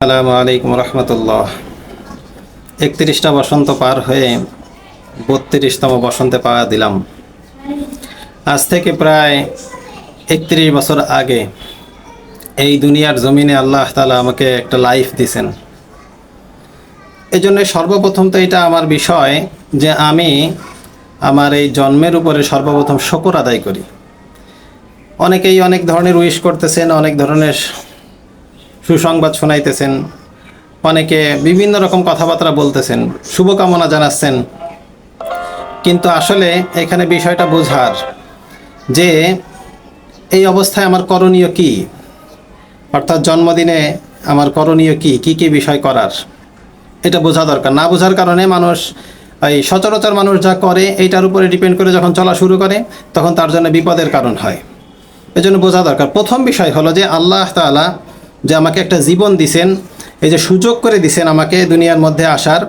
আসসালামু আলাইকুম রহমতুল্লাহ। একত্রিশটা বসন্ত পার হয়ে বত্রিশতম বসন্তে পা দিলাম। আজ থেকে প্রায় একত্রিশ বছর আগে এই দুনিয়ার জমিনে আল্লাহ তালা আমাকে একটা লাইফ দিছেন এই জন্য সর্বপ্রথম তো এটা আমার বিষয় যে আমি আমার এই জন্মের উপরে সর্বপ্রথম শকর আদায় করি। অনেকেই অনেক ধরনের উইশ করতেছেন, অনেক ধরনের সুসংবাদ শোনাইতেছেন। অনেকে বিভিন্ন রকম কথাবার্তা বলতেছেন, শুভকামনা জানাচ্ছেন। কিন্তু আসলে এখানে বিষয়টা বোঝার যে এই অবস্থায় আমার করণীয় কি? অর্থাৎ জন্মদিনে আমার করণীয় কি? কি কি বিষয় করার? এটা বোঝা দরকার। না বোঝার কারণে মানুষ এই সচরাচর মানুষ যা করে, এইটার উপরে ডিপেন্ড করে যখন চলা শুরু করে, তখন তার জন্য বিপদের কারণ হয়। এজন্য বোঝা দরকার। প্রথম বিষয় হলো যে আল্লাহ তাআলা যে আমাকে একটা জীবন দিছেন, এই যে সুযোগ করে দিছেন আমাকে দুনিয়ার মধ্যে আসার,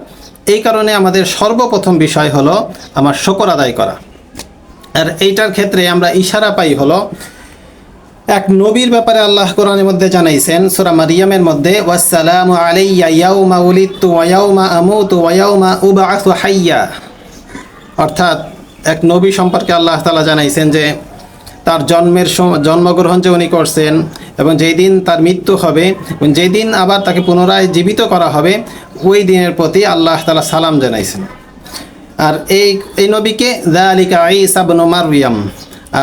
এই কারণে আমাদের সর্বপ্রথম বিষয় হলো আমার শকর আদায় করা। আর এইটার ক্ষেত্রে আমরা ইশারা পাই হলো, এক নবীর ব্যাপারে আল্লাহ কোরআনের মধ্যে জানাইছেন, সূরা মারিয়ামের মধ্যে, ওয়াসসালামু আলাইয়া ইয়াউমা উলিদতু ওয়া ইয়াউমা আমুতু ওয়া ইয়াউমা উবআসু হাইয়া। অর্থাৎ এক নবী সম্পর্কে আল্লাহ তাআলা জানাইছেন যে, তার জন্মের জন্মগ্রহণ যে উনি করছেন এবং যেই দিন তার মৃত্যু হবে এবং যেই দিন আবার তাকে পুনরায় জীবিত করা হবে, ওই দিনের প্রতি আল্লাহ তালা সালাম জানাইছেন। আর এই এই নবীকে জালিকা ঈসা ইবনু মারইয়াম,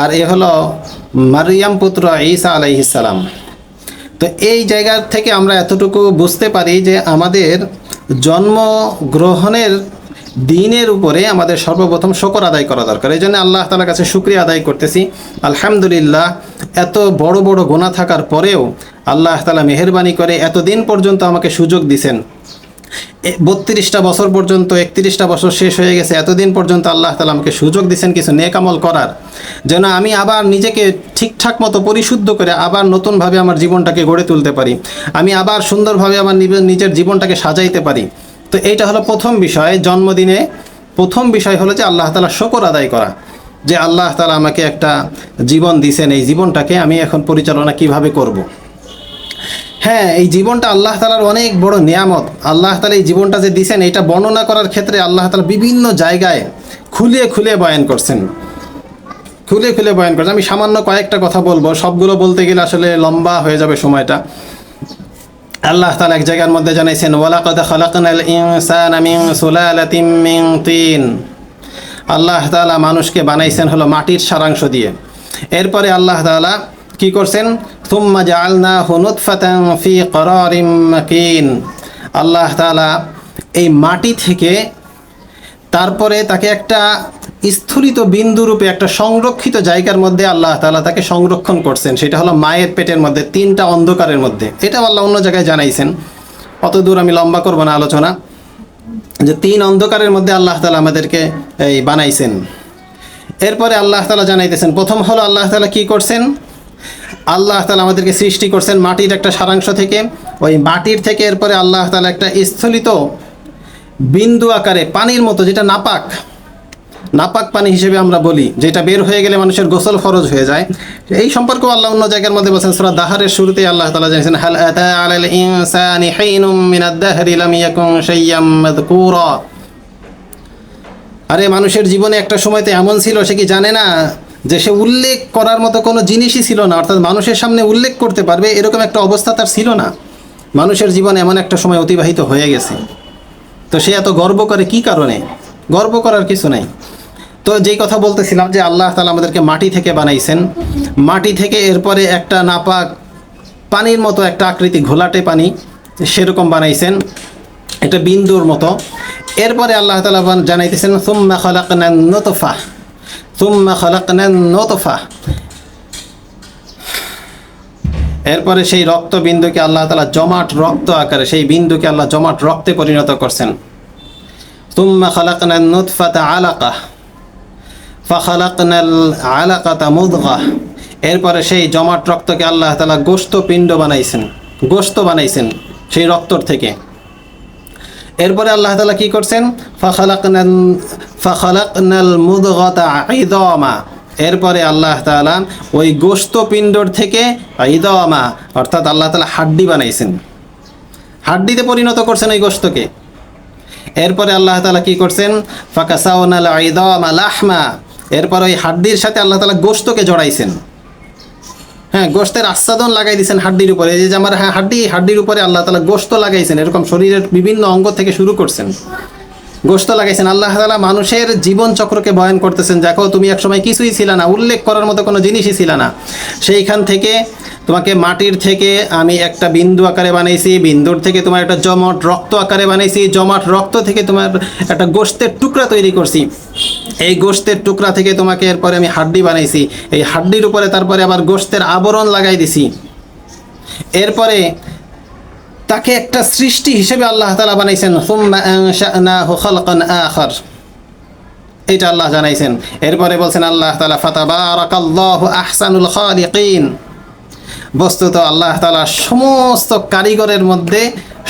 আর এ হলো মারিয়াম পুত্র ঈসা আলাইহিস সালাম। তো এই জায়গা থেকে আমরা এতটুকু বুঝতে পারি যে আমাদের জন্মগ্রহণের দিনের উপরে আমাদের সর্বপ্রথম শকর আদায় করা দরকার। এই জন্য আল্লাহ তালার কাছে শুক্রিয়া আদায় করতেছি। আলহামদুলিল্লাহ, এত বড় বড় গোনা থাকার পরেও আল্লাহ তালা মেহরবানি করে এতদিন পর্যন্ত আমাকে সুযোগ দিছেন। বত্রিশটা বছর পর্যন্ত, একত্রিশটা বছর শেষ হয়ে গেছে, এতদিন পর্যন্ত আল্লাহ তালা আমাকে সুযোগ দিচ্ছেন কিছু নেকামল করার। যেন আমি আবার নিজেকে ঠিকঠাক মতো পরিশুদ্ধ করে আবার নতুনভাবে আমার জীবনটাকে গড়ে তুলতে পারি। আমি আবার সুন্দরভাবে আমার নিজের জীবনটাকে সাজাইতে পারি। তো এইটা হলো প্রথম বিষয়, জন্মদিনে প্রথম বিষয় হলো যে আল্লাহ তালা শকর আদায় করা, যে আল্লাহ তালা আমাকে একটা জীবন দিছেন, এই জীবনটাকে আমি এখন পরিচালনা কীভাবে করব। হ্যাঁ এই জীবনটা আল্লাহ তালার অনেক বড় নিয়ামত। আল্লাহ তালা এই জীবনটা যে দিছেন এটা বর্ণনা করার ক্ষেত্রে আল্লাহ তালা বিভিন্ন জায়গায় খুলে খুলে বয়ান করছেন। খুলে খুলে বয়ান করছেন। আমি সামান্য কয়েকটা কথা বলব। সবগুলো বলতে গেলে আসলে লম্বা হয়ে যাবে সময়টা। আল্লাহ তালা এক জায়গার মধ্যে জানাইছেন, ওয়ালাকাদ খালাকনাল ইনসানা মিন সুলালাতিন মিন তিন। আল্লাহ তালা মানুষকে বানাইছেন হলো মাটির সারাংশ দিয়ে। এরপরে আল্লাহ তালা কি করছেন? থুম্মা জাআলনাহু নুতফাতান ফি করারিম মাকিন। আল্লাহ তালা এই মাটি থেকে তারপরে তাকে একটা স্থলিত বিন্দুরূপে একটা সংরক্ষিত জায়গার মধ্যে আল্লাহ তালা তাকে সংরক্ষণ করছেন। সেটা হলো মায়ের পেটের মধ্যে তিনটা অন্ধকারের মধ্যে। এটা আল্লাহ অন্য জায়গায় জানাইছেন। অত দূর আমি লম্বা করব না আলোচনা। যে তিন অন্ধকারের মধ্যে আল্লাহ তালা আমাদেরকে এই বানাইছেন। এরপরে আল্লাহ তালা জানাইতেছেন, প্রথম হলো আল্লাহ তালা কি করছেন? আল্লাহ তালা আমাদেরকে সৃষ্টি করছেন মাটির একটা সারাংশ থেকে। ওই মাটির থেকে এরপরে আল্লাহ তালা একটা স্থলিত বিন্দু আকারে পানির মতো, যেটা নাপাক। নাপাক পানি হিসেবে আমরা বলি, যেটা বের হয়ে গেলে মানুষের গোসল ফরজ হয়ে যায়। এই সম্পর্কেও আল্লাহ অন্য জায়গার মধ্যে বলছেন, সূরা দাহারের শুরুতে আল্লাহ তালা জানিয়েছেন, হাল আতা আলাল ইনসানি হিনুম মিনাদ দাহরি লাম ইয়াকুন শাইয়াম মাযকুরা। আরে, মানুষের জীবনে একটা সময়তে এমন ছিল, সে কি জানে না যে সে উল্লেখ করার মতো কোনো জিনিসই ছিল না, অর্থাৎ মানুষের সামনে উল্লেখ করতে পারবে, এরকম একটা অবস্থা তার ছিল না। মানুষের জীবন এমন একটা সময় অতিবাহিত হয়ে গেছে। তো সে এত গর্ব করে কি কারণে? গর্ব করার কিছু নাই। তো যেই কথা বলতেছিলাম যে আল্লাহ তালা আমাদেরকে মাটি থেকে বানাইছেন, মাটি থেকে এরপরে একটা নাপাক পানির মতো একটা আকৃতি ঘোলাটে পানি সেরকম বানাইছেন এটা বিন্দুর মতো। এরপরে আল্লাহ তালা জানাইতেছেন, সুম্মা খলাকনান নতফা, সুম্মা খলাকনান নতফা। এরপরে সেই রক্ত বিন্দুকে আল্লাহ তালা জমাট রক্ত আকারে, সেই বিন্দুকে আল্লাহ জমাট রক্তে পরিণত করছেন। তুম্মা খালাকনা নুতফাতা আলাকা। এরপরে সেই জমাট রক্তকে আল্লাহ তালা গোস্ত পিণ্ড বানাইছেন গোস্ত বানাইছেন সেই রক্তর থেকে। এরপরে আল্লাহ তালা কি করছেন? ফাখালাকনাল ফাখালাকনাল মুদগাতা ইদামা। এরপরে আল্লাহ তাআলা ওই গোস্ত পিণ্ডর থেকে ইদামা, অর্থাৎ আল্লাহ তালা হাড্ডি বানাইছেন। হাড্ডিতে পরিণত করছেন ওই গোস্তকে এরপরে আল্লাহ তালা কি করছেন? ফাকাসাউনাল আইদাম আলাহমা এরপর ওই হাড্ডির সাথে আল্লাহ তালা গোস্তকে জড়াইছেন। হ্যাঁ গোস্তের আচ্ছাদন লাগাই দিয়েছেন হাড্ডির উপরে। এই যে আমার হ্যাঁ হাড্ডি, হাড্ডির উপরে আল্লাহ তালা গোস্ত লাগাইছেন, এরকম শরীরের বিভিন্ন অঙ্গ থেকে শুরু করছেন। গোস্ত লাগাইছেন। আল্লাহ তালা মানুষের জীবন চক্রকে বয়ন করতেছেন, দেখো, তুমি একসময় কিছুই ছিল না, উল্লেখ করার মতো কোনো জিনিসই ছিল না। সেইখান থেকে তোমাকে মাটির থেকে আমি একটা বিন্দু আকারে বানাইছি, বিন্দুর থেকে তোমার একটা জমাট রক্ত আকারে বানাইছি, জমাট রক্ত থেকে তোমার একটা গোস্তের টুকরা তৈরি করছি। এই গোস্তের টুকরা থেকে তোমাকে এরপরে আমি হাড্ডি বানাইছি। এই হাড্ডির উপরে তারপরে আবার গোস্তের আবরণ লাগাই দিছি। এরপরে তাকে একটা সৃষ্টি হিসেবে আল্লাহ তালা বানাইছেন আখার। এটা আল্লাহ জানাইছেন। এরপরে বলছেন আল্লাহ তালা ফাতাবারাকাল্লাহু আহসানুল খালিকিন। বস্তুত আল্লাহ তালা সমস্ত কারিগরের মধ্যে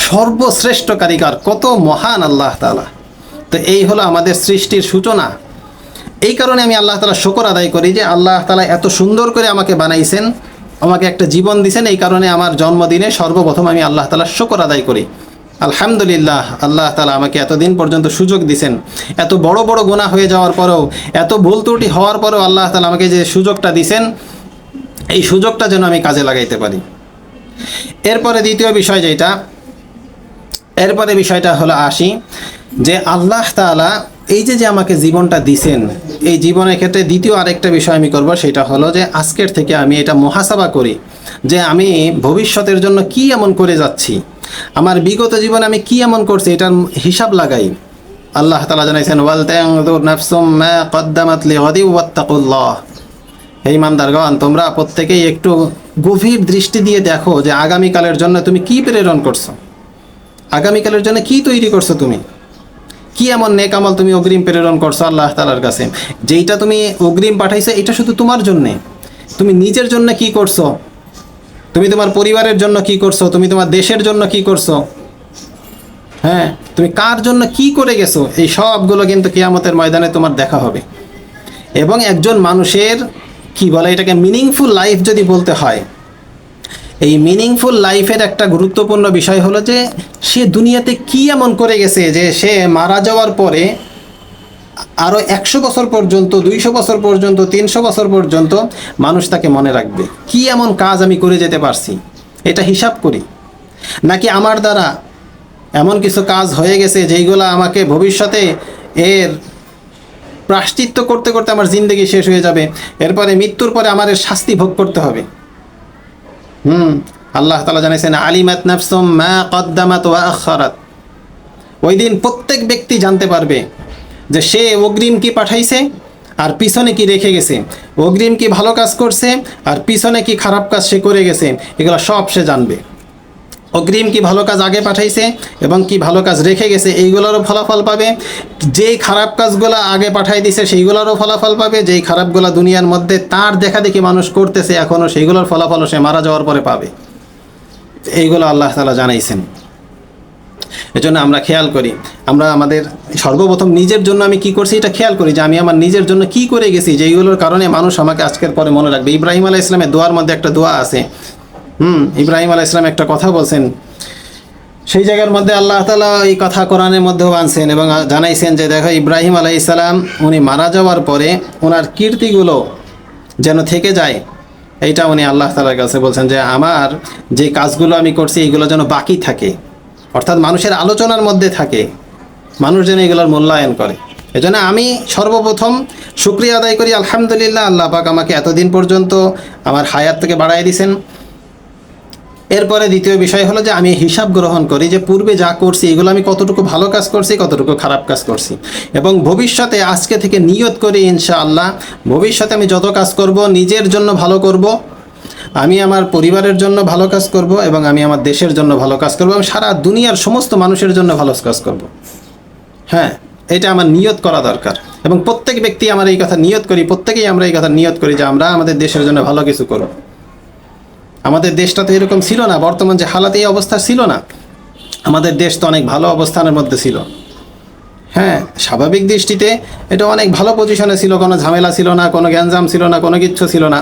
সর্বশ্রেষ্ঠ কারিগর, কত মহান আল্লাহ তালা তো এই হলো আমাদের সৃষ্টির সূচনা। এই কারণে আমি আল্লাহ তালা শকর আদায় করি যে আল্লাহ তালা এত সুন্দর করে আমাকে বানাইছেন, আমাকে একটা জীবন দিছেন, এই কারণে আমার জন্মদিনে সর্বপ্রথম আমি আল্লাহ তালা শকর আদায় করি। আলহামদুলিল্লাহ, আল্লাহ তালা আমাকে এতদিন পর্যন্ত সুযোগ দিছেন। এত বড় বড় গুণা হয়ে যাওয়ার পরেও, এত ভুল ত্রুটি হওয়ার পরেও আল্লাহ তালা আমাকে যে সুযোগটা দিছেন এই সুযোগটা যেন আমি কাজে লাগাইতে পারি। এরপরে দ্বিতীয় বিষয় যেটা, এরপরে বিষয়টা হলো আসি যে আল্লাহ তাআলা এই যে যে আমাকে জীবনটা দিছেন, এই জীবনের ক্ষেত্রে দ্বিতীয় আরেকটা বিষয় আমি করব, সেটা হলো যে আজকের থেকে আমি এটা মহাসাবা করি যে আমি ভবিষ্যতের জন্য কি এমন করে যাচ্ছি, আমার বিগত জীবনে আমি কি এমন করছি, এটার হিসাব লাগাই। আল্লাহ তালা জানাইছেন, ওয়াল তানজুর নাফসুম মা কদ্দামাত লিগাদি ওয়াত্তাকুল্লাহ। হে ইমানদারগণ তোমরা প্রত্যেকেই একটু গভীর দৃষ্টি দিয়ে দেখো যে আগামীকালের জন্য তুমি কি প্রেরণ করছ। আগামীকালের জন্য কি তৈরি করছ তুমি? কি এমন নেক আমল তুমি অগ্রিম প্রেরণ করছ আল্লাহ তালার কাছে? যেইটা তুমি অগ্রিম পাঠাইছো, এটা শুধু তোমার জন্যে। তুমি নিজের জন্য কি করছ? তুমি তোমার পরিবারের জন্য কি করছ? তুমি তোমার দেশের জন্য কি করছ? হ্যাঁ তুমি কার জন্য কি করে গেছো? এই সবগুলো কিন্তু কেয়ামতের ময়দানে তোমার দেখা হবে। এবং একজন মানুষের কি বলে? এটাকে মিনিংফুল লাইফ যদি বলতে হয়, এই মিনিংফুল লাইফের একটা গুরুত্বপূর্ণ বিষয় হলো যে, সে দুনিয়াতে কি এমন করে গেছে যে, সে মারা যাওয়ার পরে আরও একশো বছর পর্যন্ত, দুইশো বছর পর্যন্ত, তিনশো বছর পর্যন্ত মানুষ তাকে মনে রাখবে, কি এমন কাজ আমি করে যেতে পারছি? এটা হিসাব করি। নাকি আমার দ্বারা এমন কিছু কাজ হয়ে গেছে যেইগুলো আমাকে ভবিষ্যতে এর প্রাশ্চিত্য করতে করতে আমার জিন্দগি শেষ হয়ে যাবে। এরপরে মৃত্যুর পরে আমার শাস্তি ভোগ করতে হবে। হুম, আল্লাহ তালা জানিয়েছেন, আলিমাত নাফসুম মা কদ্দামাত ওয়া আখারাত। ওই দিন প্রত্যেক ব্যক্তি জানতে পারবে যে সে অগ্রিম কি পাঠাইছে আর পিছনে কি রেখে গেছে। অগ্রিম কি ভালো কাজ করছে আর পিছনে কি খারাপ কাজ সে করে গেছে। এগুলো সব সে জানবে। অগ্রিম কি ভালো কাজ আগে পাঠাইছে এবং কি ভালো কাজ রেখে গেছে, এইগুলোরও ফলাফল পাবে। যেই খারাপ কাজগুলো আগে পাঠাই দিছে, সেইগুলোরও ফলাফল পাবে। যেই খারাপগুলো দুনিয়ার মধ্যে তার দেখা দেখি মানুষ করতেছে এখনও সেইগুলোর ফলাফলও সে মারা যাওয়ার পরে পাবে। এইগুলো আল্লাহ তালা জানাইছেন। এজন্য আমরা খেয়াল করি, আমরা আমাদের সর্বপ্রথম নিজের জন্য আমি কি করছি এটা খেয়াল করি যে আমি আমার নিজের জন্য কি করে গেছি যেইগুলোর কারণে মানুষ আমাকে আজকের পরে মনে রাখবে। ইব্রাহিম আলাহ ইসলামের দোয়ার মধ্যে একটা দোয়া আছে হুম, ইব্রাহিম আলাহ ইসলাম একটা কথা বলছেন। সেই জায়গার মধ্যে আল্লাহ তালা এই কথা কোরআনের মধ্যেও আনছেন এবং জানাইছেন যে, দেখো, ইব্রাহিম আলাহ ইসলাম উনি মারা যাওয়ার পরে ওনার কীর্তিগুলো যেন থেকে যায়, এইটা উনি আল্লাহ তালার কাছে বলছেন যে, আমার যে কাজগুলো আমি করছি এইগুলো যেন বাকি থাকে। অর্থাৎ মানুষের আলোচনার মধ্যে থাকে। মানুষ যেন এগুলোর মূল্যায়ন করে। এজন্য আমি সর্বপ্রথম শুক্রিয়া আদায় করি, আলহামদুলিল্লাহ, আল্লাহ পাক আমাকে এতদিন পর্যন্ত আমার হায়াত থেকে বাড়াই দিয়েছেন। এরপরে দ্বিতীয় বিষয় হলো যে আমি হিসাব গ্রহণ করি যে পূর্বে যা করছি, এগুলো আমি কতটুকু ভালো কাজ করছি, কতটুকু খারাপ কাজ করছি। এবং ভবিষ্যতে আজকে থেকে নিয়ত করি ইনশাআল্লাহ, ভবিষ্যতে আমি যত কাজ করব, নিজের জন্য ভালো করব, আমি আমার পরিবারের জন্য ভালো কাজ করব এবং আমি আমার দেশের জন্য ভালো কাজ করব এবং সারা দুনিয়ার সমস্ত মানুষের জন্য ভালো কাজ করব। হ্যাঁ এটা আমার নিয়ত করা দরকার। এবং প্রত্যেক ব্যক্তি আমার এই কথা নিয়ত করি, প্রত্যেকেই আমরা এই কথা নিয়ত করি যে আমরা আমাদের দেশের জন্য ভালো কিছু করব। আমাদের দেশটা তো এরকম ছিল না, বর্তমান যে হালাত এই অবস্থা ছিল না। আমাদের দেশ তো অনেক ভালো অবস্থানের মধ্যে ছিল। হ্যাঁ স্বাভাবিক দৃষ্টিতে এটা অনেক ভালো পজিশনে ছিল, কোনো ঝামেলা ছিল না, কোনো গ্যাঞ্জাম ছিল না, কোনো কিচ্ছু ছিল না।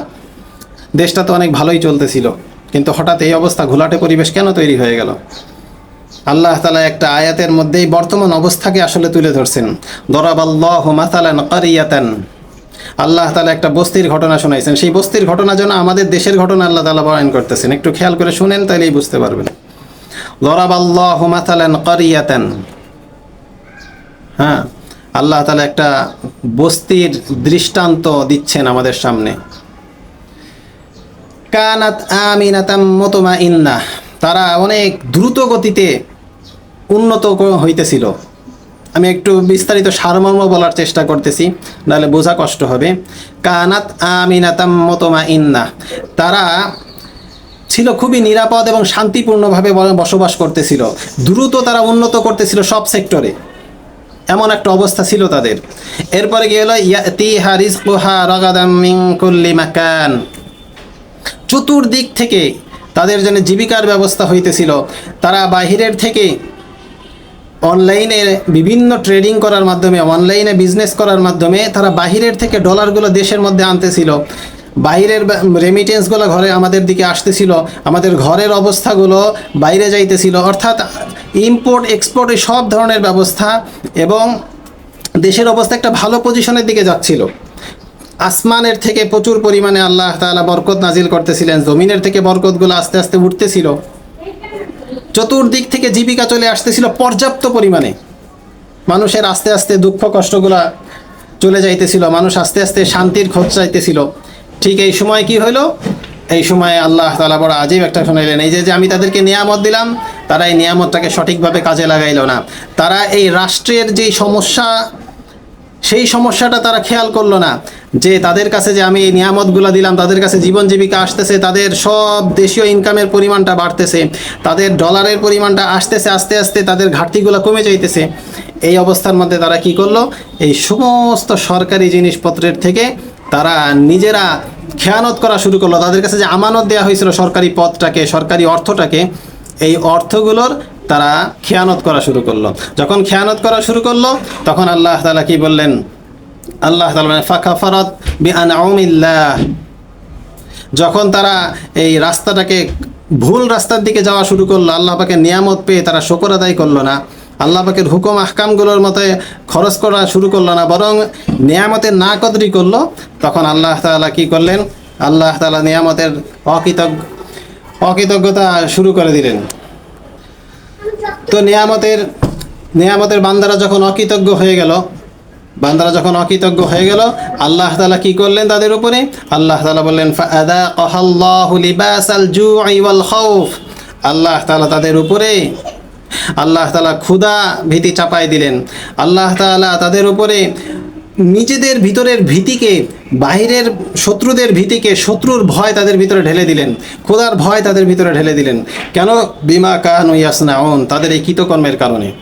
দেশটা তো অনেক ভালোই চলতেছিল, কিন্তু হঠাৎ এই অবস্থা ঘোলাটে পরিবেশ কেন তৈরি হয়ে গেল? আল্লাহ তালা একটা আয়াতের মধ্যেই বর্তমান অবস্থাকে আসলে তুলে ধরছেন। দরাবাল্লাহ মাতালান কারিয়াতান আল্লাহ তালা একটা বস্তির ঘটনা শোনাইছেন। সেই বস্তির ঘটনা যেন আমাদের দেশের ঘটনা আল্লাহ তালা বয়ান করতেছেন। একটু খেয়াল করে শুনেন তাহলেই বুঝতে পারবেন। হ্যাঁ আল্লাহ তালা একটা বস্তির দৃষ্টান্ত দিচ্ছেন আমাদের সামনে। কানাত আমিনাতাম মতমা ইন্না তারা অনেক দ্রুত গতিতে উন্নত হইতেছিল। আমি একটু বিস্তারিত সারমর্ম বলার চেষ্টা করতেছি, নাহলে বোঝা কষ্ট হবে। কানাত আমিনাতাম মতমা ইন্না তারা ছিল খুবই নিরাপদ এবং শান্তিপূর্ণভাবে বসবাস করতেছিল। দ্রুত তারা উন্নত করতেছিল সব সেক্টরে। এমন একটা অবস্থা ছিল তাদের। এরপরে গিয়ে হলো, ইয়াতিহা রিজকুহা রাগাদাম মিন কুল্লি মাকান। চতুর্দিক থেকে তাদের জন্য জীবিকার ব্যবস্থা হইতেছিল। তারা বাহিরের থেকে অনলাইনে বিভিন্ন ট্রেডিং করার মাধ্যমে অনলাইনে বিজনেস করার মাধ্যমে তারা বাহিরের থেকে ডলারগুলো দেশের মধ্যে আনতেছিল। বাইরের রেমিটেন্সগুলো ঘরে আমাদের দিকে আসতেছিল। আমাদের ঘরের অবস্থাগুলো বাইরে যাইতেছিল। অর্থাৎ ইম্পোর্ট এক্সপোর্ট সব ধরনের ব্যবস্থা এবং দেশের অবস্থা একটা ভালো পজিশনের দিকে যাচ্ছিল। আসমানের থেকে প্রচুর পরিমাণে আল্লাহ তাআলা বরকত নাজিল করতেছিলেন। জমিনের থেকে বরকতগুলো আস্তে আস্তে উঠতেছিল। চতুর্দিক থেকে জীবিকা চলে আসতেছিল পর্যাপ্ত পরিমাণে। মানুষের আস্তে আস্তে দুঃখ কষ্টগুলা চলে যাইতেছিল, মানুষ আস্তে আস্তে শান্তির খোঁজ চাইতেছিল। ঠিক এই সময় কি হলো এই সময় আল্লাহ তালা বড় আজীব একটা শোনাইলেন, এই যে যে আমি তাদেরকে নিয়ামত দিলাম, তারা এই নিয়ামতটাকে সঠিকভাবে কাজে লাগাইল না। তারা এই রাষ্ট্রের যে সমস্যা সেই সমস্যাটা তারা খেয়াল করল না। যে তাদের কাছে যে আমি এই নিয়ামতগুলো দিলাম, তাদের কাছে জীবন জীবিকা আসতেছে, তাদের সব দেশীয় ইনকামের পরিমাণটা বাড়তেছে, তাদের ডলারের পরিমাণটা আসতেছে, আস্তে আস্তে তাদের ঘাটতিগুলো কমে যাইতেছে। এই অবস্থার মধ্যে তারা কি করল? এই সমস্ত সরকারি জিনিসপত্রের থেকে তারা নিজেরা খেয়ানত করা শুরু করল। তাদের কাছে যে আমানত দেওয়া হয়েছিল সরকারি পদটাকে, সরকারি অর্থটাকে, এই অর্থগুলোর তারা খেয়ানত করা শুরু করল। যখন খেয়ানত করা শুরু করল, তখন আল্লাহ তালা কি বললেন? আল্লাহ তালা ফাঁকা ফরত বি যখন তারা এই রাস্তাটাকে ভুল রাস্তার দিকে যাওয়া শুরু করল, আল্লাহ পাকে নিয়ামত পেয়ে তারা শকর আদায় করল না। আল্লাহ পাকের হুকুম আহকামগুলোর মতে খরচ করা শুরু করল না, বরং নিয়ামতের না কদরি করল। তখন আল্লাহ তাআলা কি করলেন? আল্লাহ তাআলা নিয়ামতের অকৃতজ্ঞ অকৃতজ্ঞতা শুরু করে দিলেন। তো নিয়ামতের নিয়ামতের বান্দারা যখন অকৃতজ্ঞ হয়ে গেল, বান্দারা যখন অকৃতজ্ঞ হয়ে গেল, আল্লাহ তালা কি করলেন তাদের উপরে? আল্লাহ তালা বললেন আল্লাহ তালা তাদের উপরে, আল্লাহ তালা ক্ষুদা ভীতি চাপাই দিলেন। আল্লাহ তালা তাদের উপরে নিজেদের ভিতরের ভীতিকে, বাহিরের শত্রুদের ভীতিকে, শত্রুর ভয় তাদের ভিতরে ঢেলে দিলেন। খোদার ভয় তাদের ভিতরে ঢেলে দিলেন। কেন? বিমা কানু ইয়াসনাউন, তাদের এই কৃতকর্মের কারণে।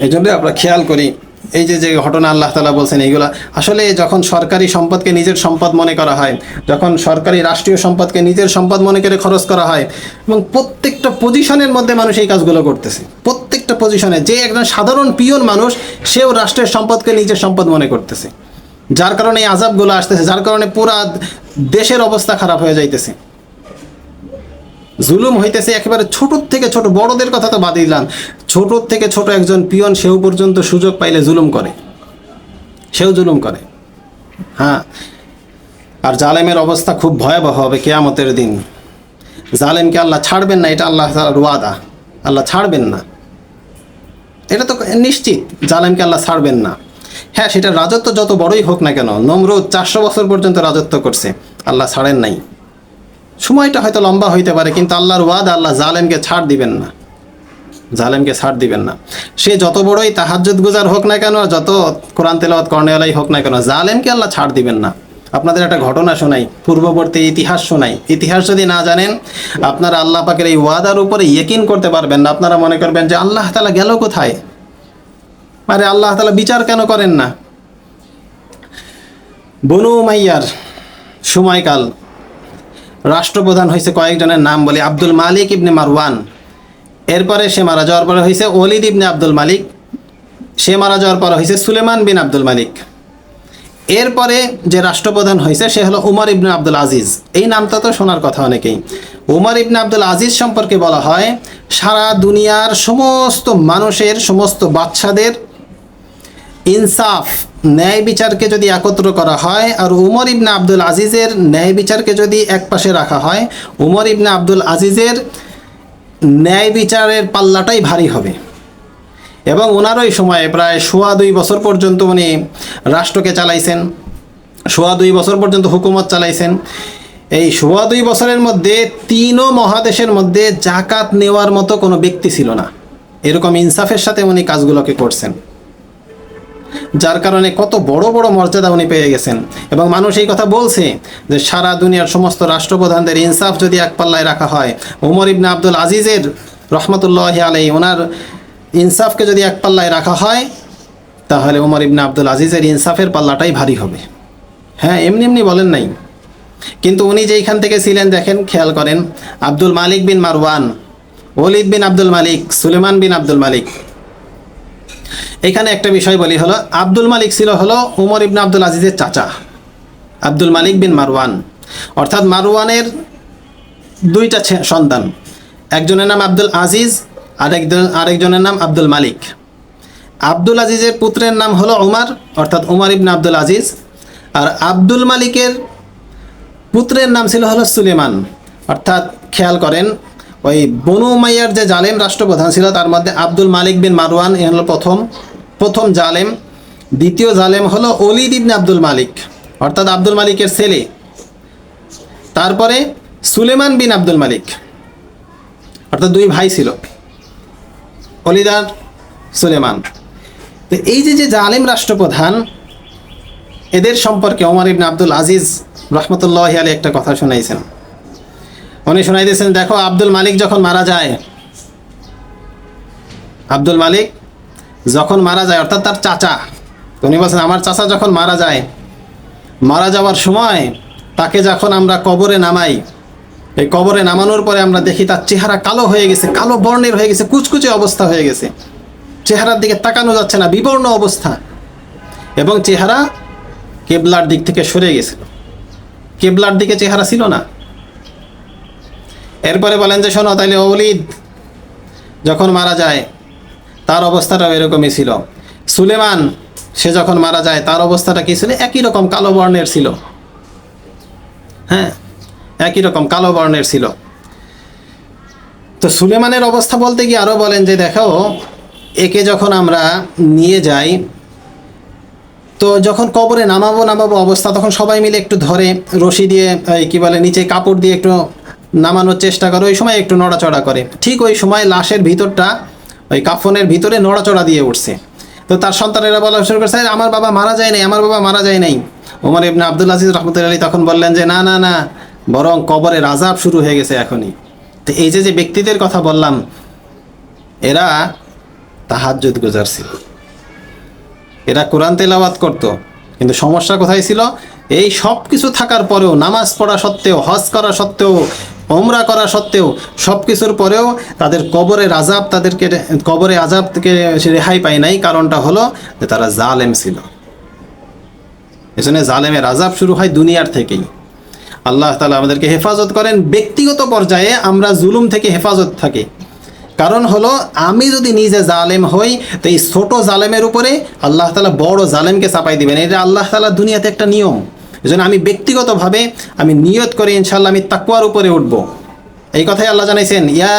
এই জন্য আমরা খেয়াল করি এই যে যে ঘটনা আল্লাহ তালা বলছেন, এইগুলা আসলে যখন সরকারি সম্পদকে নিজের সম্পদ মনে করা হয়, যখন সরকারি রাষ্ট্রীয় সম্পদকে নিজের সম্পদ মনে করে খরচ করা হয়, এবং প্রত্যেকটা পজিশনের মধ্যে মানুষ এই কাজগুলো করতেছে। প্রত্যেকটা পজিশনে যে একজন সাধারণ পিয়ন মানুষ, সেও রাষ্ট্রের সম্পদকে নিজের সম্পদ মনে করতেছে। যার কারণে এই আজাবগুলো আসতেছে, যার কারণে পুরা দেশের অবস্থা খারাপ হয়ে যাইতেছে। জুলুম হইতেছে একেবারে ছোট থেকে ছোট, বড়দের কথা তো বাদ দিলাম। ছোট থেকে ছোট একজন পিয়ন, সেও পর্যন্ত সুযোগ পাইলে জুলুম করে। সেও জুলুম করে। হ্যাঁ। আর জালেমের অবস্থা খুব ভয়াবহ হবে কেয়ামতের দিন। জালেমকে আল্লাহ ছাড়বেন না, এটা আল্লাহ রুয়াদা আল্লাহ ছাড়বেন না। এটা তো নিশ্চিত, জালেমকে আল্লাহ ছাড়বেন না। হ্যাঁ সেটা রাজত্ব যত বড়ই হোক না কেন, নমরুদ চারশো বছর পর্যন্ত রাজত্ব করছে, আল্লাহ ছাড়েন নাই। সময়টা হয়তো লম্বা হইতে পারে, কিন্তু আল্লাহর ওয়াদ আল্লাহ জালেমকে ছাড় দিবেন না। জালেমকে ছাড় দিবেন না। সে যত বড়ই তাহাজ্জুদ গুজার হোক না কেন, যত কোরআন তেলাওয়াত কর্নেওয়ালাই হোক না কেন, জালেমকে আল্লাহ ছাড় দিবেন না। আপনাদের একটা ঘটনা শোনাই, পূর্ববর্তী ইতিহাস শোনাই। ইতিহাস যদি না জানেন, আপনারা আল্লাহ পাকের এই ওয়াদার উপরে ইয়েকিন করতে পারবেন না। আপনারা মনে করবেন যে আল্লাহ তালা গেল কোথায়? আরে আল্লাহ তালা বিচার কেন করেন না? বনু মাইয়ার সময়কাল রাষ্ট্রপ্রধান হয়েছে কয়েকজনের নাম বলি আব্দুল মালিক ইবনে মারওয়ান। এরপরে সে মারা যাওয়ার পরে হয়েছে ওলিদ ইবনে আব্দুল মালিক। সে মারা যাওয়ার পরে হয়েছে সুলেমান বিন আব্দুল মালিক। এরপরে যে রাষ্ট্রপ্রধান হয়েছে সে হলো উমর ইবনে আব্দুল আজিজ। এই নামটা তো শোনার কথা অনেকেই। উমর ইবনে আব্দুল আজিজ সম্পর্কে বলা হয়, সারা দুনিয়ার সমস্ত মানুষের, সমস্ত বাচ্চাদের ইনসাফ ন্যায় বিচারকে যদি একত্র করা হয়, আর উমর ইবনে আব্দুল আজিজের ন্যায় বিচারকে যদি এক পাশে রাখা হয়, উমর ইবনে আব্দুল আজিজের ন্যায় বিচারের পাল্লাটাই ভারী হবে। এবং ওনার ওই সময়ে প্রায় সোয়া দুই বছর পর্যন্ত উনি রাষ্ট্রকে চালাইছেন, সোয়া দুই বছর পর্যন্ত হুকুমত চালাইছেন। এই সোয়া দুই বছরের মধ্যে তিনও মহাদেশের মধ্যে জাকাত নেওয়ার মতো কোনো ব্যক্তি ছিল না। এরকম ইনসাফের সাথে উনি কাজগুলোকে করছেন। যার কারণে কত বড় বড় মর্যাদা উনি পেয়ে গেছেন। এবং মানুষ এই কথা বলছে যে সারা দুনিয়ার সমস্ত রাষ্ট্রপ্রধানদের ইনসাফ যদি এক পাল্লায় রাখা হয় উমর ইবনে আব্দুল আজিজের রহমতুল্লাহ আলাই ওনার ইনসাফকে যদি এক পাল্লায় রাখা হয়, তাহলে উমর ইবনে আব্দুল আজিজের ইনসাফের পাল্লাটাই ভারী হবে। হ্যাঁ এমনি এমনি বলেন নাই। কিন্তু উনি যেইখান থেকে ছিলেন, দেখেন, খেয়াল করেন, Abdul Malik bin Marwan, Walid bin Abdul Malik, Sulaiman bin Abdul Malik এখানে একটা বিষয় বলি হলো, আব্দুল মালিক ছিল হলো উমর ইবনে আব্দুল আজিজের চাচা, আব্দুল মালিক বিন মারওয়ান। অর্থাৎ মারওয়ানের দুইটা সন্তান, একজনের নাম আব্দুল আজিজ আরেকজন আরেকজনের নাম আব্দুল মালিক। আব্দুল আজিজের পুত্রের নাম হলো উমার, অর্থাৎ উমার ইবনে আব্দুল আজিজ। আর আব্দুল মালিকের পুত্রের নাম ছিল হলো সুলেমান। অর্থাৎ খেয়াল করেন ওই বনু উমাইয়ার যে জালেম রাষ্ট্রপ্রধান ছিল, তার মধ্যে আব্দুল মালিক বিন মারওয়ান, এ হলো প্রথম প্রথম জালেম। দ্বিতীয় জালেম হলো অলিদ ইবনে আব্দুল মালিক, অর্থাৎ আব্দুল মালিকের ছেলে। তারপরে সুলেমান বিন আব্দুল মালিক, অর্থাৎ দুই ভাই ছিল অলিদার সুলেমান। তো এই যে যে জালেম রাষ্ট্রপ্রধান, এদের সম্পর্কে ওমর ইবনে আব্দুল আজিজ রহমতুল্লাহ আলী একটা কথা শোনাইছেন। উনি শোনাইতেছেন, দেখো, আব্দুল মালিক যখন মারা যায়, আব্দুল মালিক যখন মারা যায়, অর্থাৎ তার চাচা উনি বলছেন, আমার চাচা যখন মারা যায়, মারা যাওয়ার সময় তাকে যখন আমরা কবরে নামাই, এই কবরে নামানোর পরে আমরা দেখি তার চেহারা কালো হয়ে গেছে, কালো বর্ণের হয়ে গেছে, কুচকুচে অবস্থা হয়ে গেছে। চেহারার দিকে তাকানো যাচ্ছে না, বিবর্ণ অবস্থা। এবং চেহারা কেবলার দিক থেকে সরে গেছিল। কেবলার দিকে চেহারা ছিল না। এরপরে বলেন যে, শোনো, তাইলে অলিদ যখন মারা যায়, তার অবস্থাটাও এরকমই ছিল। সুলেমান, সে যখন মারা যায়, তার অবস্থাটা কি ছিল? একই রকম কালো বর্ণের ছিল। হ্যাঁ একই রকম কালো বর্ণের ছিল। তো সুলেমানের অবস্থা বলতে গিয়ে আরও বলেন যে, দেখো, একে যখন আমরা নিয়ে যাই, তো যখন কবরে নামাবো নামাবো অবস্থা, তখন সবাই মিলে একটু ধরে, রশি দিয়ে কি বলে, নিচে কাপড় দিয়ে একটু নামানোর চেষ্টা করে ওই সময় একটু নড়াচড়া করে। ঠিক ওই সময় লাশের ভিতরটা ওই কাফনের ভিতরে নড়াচড়া দিয়ে উঠছে। তো তার সন্তানেরা বলা শুরু করছে "আরে, আমার বাবা মারা যায় নাই আমার বাবা মারা যায় নাই। ওমর ইবনে আব্দুল আজিজ রহমতুল্লাহ আলী তখন বললেন যে না না না বরং কবরের আজাব শুরু হয়ে গেছে এখনই। তো এই যে যে ব্যক্তিদের কথা বললাম এরা তাহাজ্জুদ গুজার ছিল। এরা কোরআন তেলাওয়াত করত কিন্তু সমস্যা কোথায় ছিল? এই সব কিছু থাকার পরেও নামাজ পড়া সত্ত্বেও হজ করা সত্ত্বেও ওমরা করা সত্ত্বেও সব কিছুর পরেও তাদের কবরের আজাব তাদেরকে কবরে আজাব থেকে রেহাই পায় নাই। কারণটা হলো যে তারা জালেম ছিল। এজন্য জালেমের আজাব শুরু হয় দুনিয়ার থেকেই। আল্লাহ তালা আমাদেরকে হেফাজত করেন। ব্যক্তিগত পর্যায়ে আমরা জুলুম থেকে হেফাজত থাকি। কারণ হলো, আমি যদি নিজে জালেম হই, তো এই ছোট জালেমের উপরে আল্লাহ তালা বড় জালেমকে চাপাই দিবেন। এটা আল্লাহ তালা দুনিয়াতে একটা নিয়ম। এই জন্য আমি ব্যক্তিগতভাবে আমি নিয়ত করে ইনশাল্লাহ আমি তাকুয়ার উপরে উঠব। এই কথাই আল্লাহ জানাইছেন, ইয়া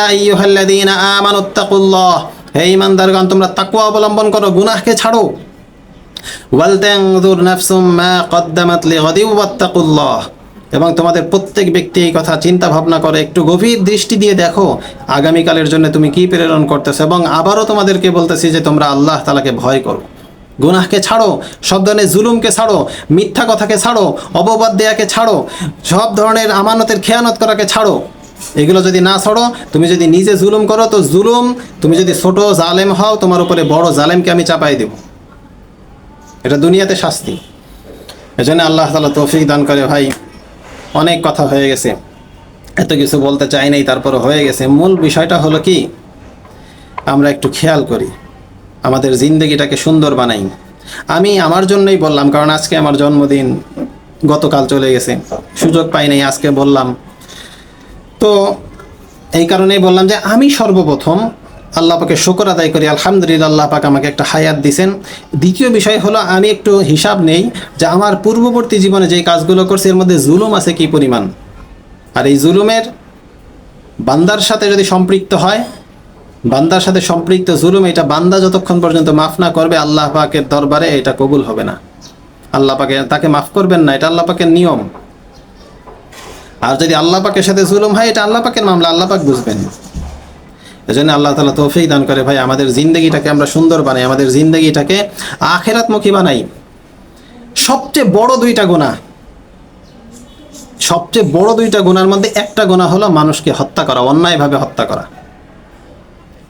হে ইমানদারগণ তোমরা তাকুয়া অবলম্বন করো, গুনাহকে ছাড়ো। এবং তোমাদের প্রত্যেক ব্যক্তি এই কথা চিন্তা ভাবনা করে, একটু গভীর দৃষ্টি দিয়ে দেখো, আগামীকালের জন্য তুমি কি প্রেরণ করতেছো, এবং আবারও তোমাদেরকে বলতেছি যে তোমরা আল্লাহ তালাকে ভয় করো। গুনাহকে ছাড়ো সব ধরনের জুলুমকে ছাড়ো, মিথ্যা কথাকে ছাড়ো অপবাদ দেয়াকে ছাড়ো, সব ধরনের আমানতের খেয়ানত করাকে ছাড়ো। এগুলো যদি না ছাড়ো, তুমি যদি নিজে জুলুম করো, তো জুলুম, তুমি যদি ছোট জালেম হও, তোমার উপরে বড় জালেমকে আমি চাপাই দেব। এটা দুনিয়াতে শাস্তি। এজন্য আল্লাহ তালা তৌফিক দান করে ভাই। অনেক কথা হয়ে গেছে। এত কিছু বলতে চাই নাই তারপর হয়ে গেছে। মূল বিষয়টা হলো কি? আমরা একটু খেয়াল করি। আমাদের জিন্দগিটাকে সুন্দর বানাই। আমি আমার জন্যই বললাম, কারণ আজকে আমার জন্মদিন, গতকাল চলে গেছে। সুযোগ পাই নাই, আজকে বললাম। তো এই কারণেই বললাম যে আমি সর্বপ্রথম আল্লাহ পাকে শকর আদায় করি, আলহামদুলিল্লাহ আল্লাহ পাক আমাকে একটা হায়াত দিছেন। দ্বিতীয় বিষয় হলো, আমি একটু হিসাব নেই যে আমার পূর্ববর্তী জীবনে যেই কাজগুলো করছি, এর মধ্যে জুলুম আছে কি পরিমাণ? আর এই জুলুমের বান্দার সাথে যদি সম্পৃক্ত হয় বান্দার সাথে সম্পৃক্ত জুলুম, এটা বান্দা যতক্ষণ পর্যন্ত মাফ না করবে, আল্লাহ পাকের দরবারে এটা কবুল হবে না। আল্লাহ পাকে, তাকে মাফ করবেন না, এটা আল্লাহ পাকের নিয়ম। আর যদি আল্লাহ পাকের সাথে জুলুম হয়, এটা আল্লাহ পাকের মামলা, আল্লাহ পাক বুঝবেন। এজন্য আল্লাহ তালা তৌফিক দান করে, ভাই, আমাদের জিন্দগিটাকে আমরা সুন্দর বানাই, আমাদের জিন্দগিটাকে আখেরাতমুখী বানাই। সবচেয়ে বড় দুইটা গুণা সবচেয়ে বড় দুইটা গুণার মধ্যে একটা গুণা হলো মানুষকে হত্যা করা, অন্যায়ভাবে হত্যা করা।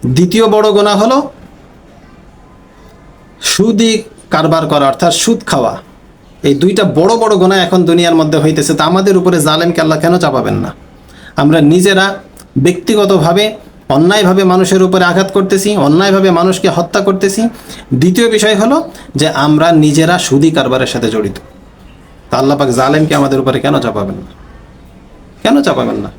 দ্বিতীয় বড় গোনা হলো সুদি কারবার করা, অর্থাৎ সুদ খাওয়া। এই দুইটা বড় বড় গোনা এখন দুনিয়ার মধ্যে হইতেছে, তা আমাদের উপরে জালেমকে আল্লাহ কেন চাপাবেন না? আমরা নিজেরা ব্যক্তিগতভাবে অন্যায়ভাবে মানুষের উপরে আঘাত করতেছি, অন্যায়ভাবে মানুষকে হত্যা করতেছি। দ্বিতীয় বিষয় হলো যে আমরা নিজেরা সুদি কারবারের সাথে জড়িত। তা আল্লাহ পাক জালেমকে আমাদের উপরে কেন চাপাবেন না? কেন চাপাবেন না?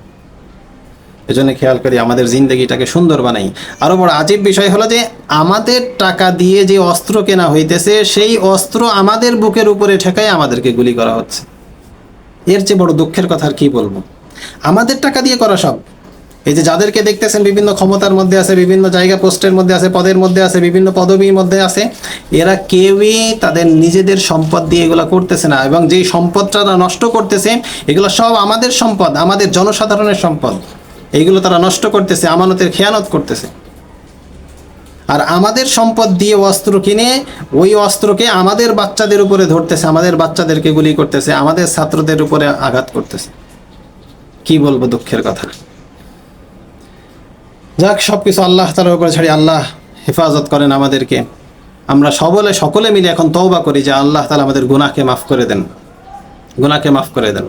এজন্য খেয়াল করি আমাদের জিন্দগিটাকে সুন্দর বানাই। আরও বড় আজীব বিষয় হলো যে, আমাদের টাকা দিয়ে যে অস্ত্র কেনা হইতেছে, সেই অস্ত্র আমাদের বুকের উপরে ঠেকাই আমাদেরকে গুলি করা হচ্ছে। এর চেয়ে বড় দুঃখের কথা আর কি বলব? আমাদের টাকা দিয়ে করা সব। এই যে যাদেরকে দেখতেছেন, বিভিন্ন ক্ষমতার মধ্যে আছে, বিভিন্ন জায়গা পোস্টের মধ্যে আছে, পদের মধ্যে আছে, বিভিন্ন পদবীর মধ্যে আছে, এরা কেউই তাদের নিজেদের সম্পদ দিয়ে এগুলো করতেছে না এবং যেই সম্পদটা নষ্ট করতেছে, এগুলো সব আমাদের সম্পদ, আমাদের জনসাধারণের সম্পদ। এইগুলো তারা নষ্ট করতেছে, আমানতের খেয়ানত করতেছে। আর আমাদের সম্পদ দিয়ে অস্ত্র কিনে, ওই অস্ত্রকে আমাদের বাচ্চাদের উপরে ধরতেছে, আমাদের বাচ্চাদেরকে গুলি করতেছে, আমাদের ছাত্রদের উপরে আঘাত করতেছে। কি বলব দুঃখের কথা। যাক সব কিছু আল্লাহ তালার উপরে ছাড়ি আল্লাহ হেফাজত করেন আমাদেরকে। আমরা সবলে, সকলে মিলে এখন তওবা করি যে আল্লাহ তালা আমাদের গুনাহকে মাফ করে দেন। গুনাহকে মাফ করে দেন।